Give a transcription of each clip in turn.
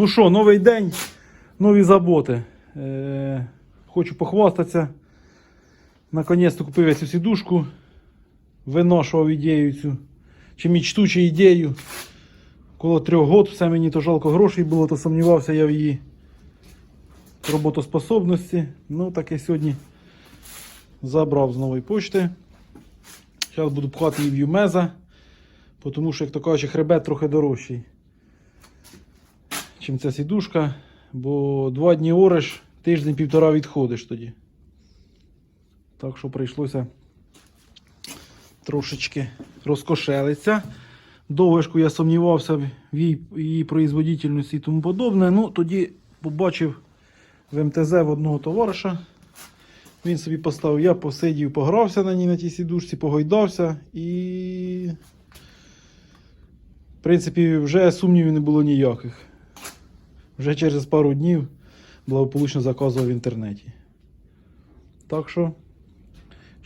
Ну що, новий день, нові заботи. Е, хочу похвастатися. Наконець-то купив я цю сідушку. Виношував ідею цю. Чи мечту, чи ідею. Коло трьох год все мені то жалко грошей було, то сумнівався я в її роботоспособності. Ну, так я сьогодні забрав з нової почти. Зараз буду пхати її в Юмеза, тому що, як то кажучи, хребет трохи дорожчий, чим ця сідушка. Бо два дні ореш, тиждень-півтора відходиш тоді. Так що прийшлося трошечки розкошелиться. Довгошку я сумнівався в її, її производительності і тому подобне. Ну, тоді побачив в МТЗ в одного товариша. Він собі поставив, я посидів, погрався на ній на тій сідушці, погойдався і. В принципі, вже сумнівів не було ніяких. Вже через пару днів благополучно заказував в інтернеті. Так що,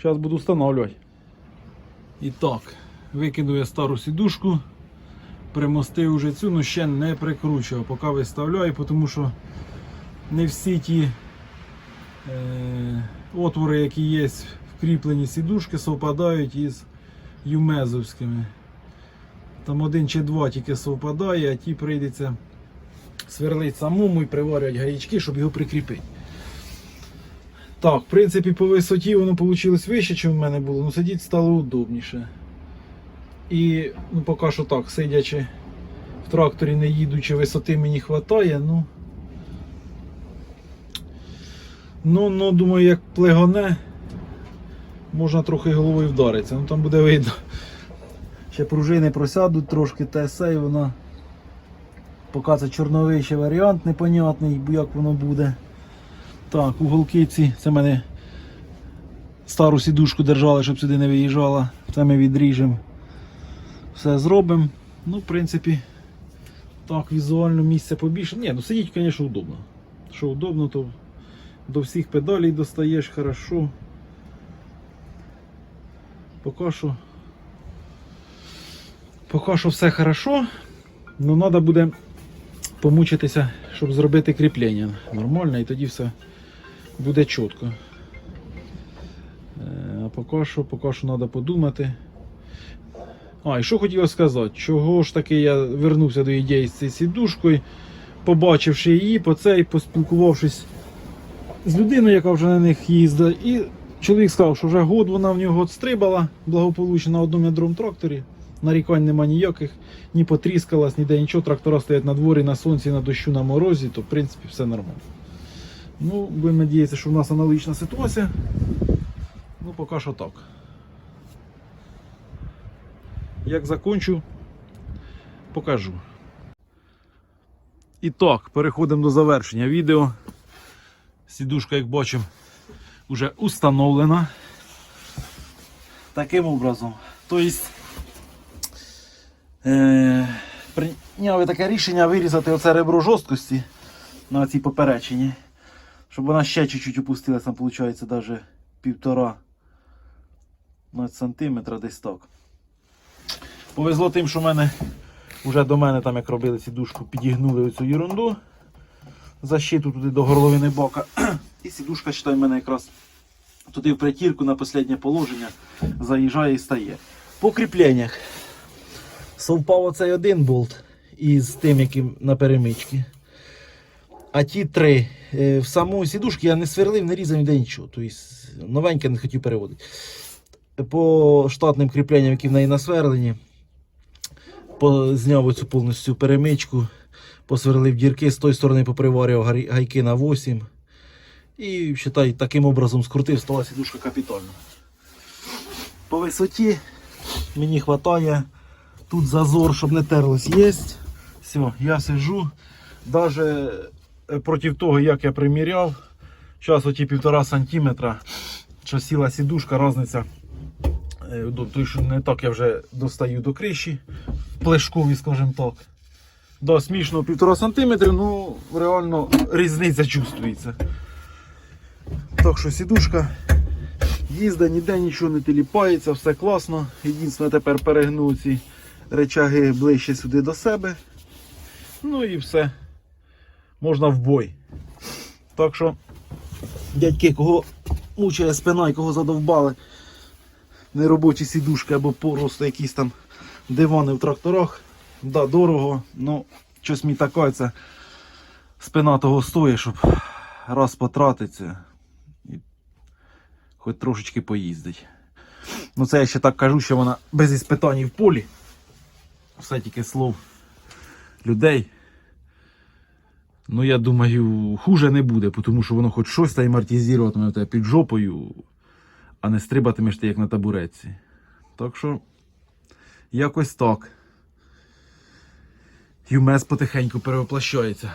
зараз буду встановлювати. І так, викинув я стару сідушку, примостив вже цю, але ще не прикручував, поки виставляю, тому що не всі ті е, отвори, які є в кріпленні сідушки, совпадають із юмезовськими. Там один чи два тільки совпадає, а ті прийдеться сверлить самому і приварювати гаячки, щоб його прикріпити. Так, в принципі, по висоті воно вийшло вище, ніж в мене було, але сидіти стало удобніше. І ну, поки що так, сидячи в тракторі, не їдучи, висоти мені вистачає, ну. Ну, ну, думаю, як плегоне, можна трохи головою вдаритися, ну там буде видно. Ще пружини просядуть трошки, все, і вона. Поки це чорновий ще варіант непонятний, як воно буде. Так, уголки ці, це мене стару сідушку держали, щоб сюди не виїжджала. Це ми відріжемо. Все зробимо. Ну, в принципі, так, візуально місце побільше. Ні, ну сидіть, звісно, удобно. Що удобно, то до всіх педалей достаєш хорошо. Поки що. Поки що все хорошо. Ну, треба буде помучитися, щоб зробити кріплення нормально, і тоді все буде чітко. Е, А поки що, поки що треба подумати. А, і що хотів сказати, чого ж таки я вернувся до ідеї з цією сідушкою, побачивши її, по цей, поспілкувавшись з людиною, яка вже на них їздить, і чоловік сказав, що вже год вона в нього стрибала благополучно на одному ядром тракторі. Нарікань нема ніяких, ні потріскалась, ніде нічого. Трактора стоять на дворі, на сонці, на дощу, на морозі, то в принципі все нормально. Ну, будемо надіятися, що в нас аналогічна ситуація. Ну, поки що так. Як закончу, покажу. І так, переходимо до завершення відео. Сідушка, як бачимо, вже установлена. Таким образом. Тобто, е, прийняв таке рішення вирізати оце ребро жорсткості на цій поперечині. Щоб вона ще чуть-чуть опустилася, там виходить навіть півтора сантиметра десь так. Повезло тим, що мене вже до мене, там як робили сідушку, підігнули оцю ерунду. Защиту туди до горловини бока. І сідушка, считай, мене якраз туди в притірку на останнє положення заїжджає і стає. По кріпленнях. Совпав оцей один болт із тим, яким на перемичці. А ті три. Е, В саму сідушку я не сверлив, не різав ніде нічого. Тобто новеньке не хотів переводити. По штатним кріпленням, які в неї насверлені, зняв оцю повністю перемичку, посверлив дірки, з тої сторони поприварював гайки на 8. І вважай, таким образом скрутив, стала сідушка капітально. По висоті мені вистачає. Тут зазор, щоб не терлось, є. Все, я сижу. Даже е, проти того, як я приміряв, зараз оті півтора сантиметра, що сіла сідушка, різниця. До- що не так я вже достаю до криші, плешкові, скажімо так. Да, смішно півтора сантиметра, ну реально різниця чувствується. Так що сідушка їздить, ніде нічого не тіліпається, все класно. Єдине тепер перегну ці речаги ближче сюди до себе. Ну і все. можна в бой. Так що, дядьки, кого мучає спина і кого задовбали, неробочі сідушки або просто якісь там дивани в тракторах. Да, дорого, ну щось мені таке, це спина того стоїть, щоб раз потратиться і хоч трошечки поїздить. Ну це я ще так кажу, що вона без іспитань в полі. Все тільки слов людей. Ну, я думаю, хуже не буде, тому що воно хоч щось та амортизуватиме в тебе під жопою, а не стрибатимеш ти як на табуреці. Так що, якось так. Юмес потихеньку перевоплощається.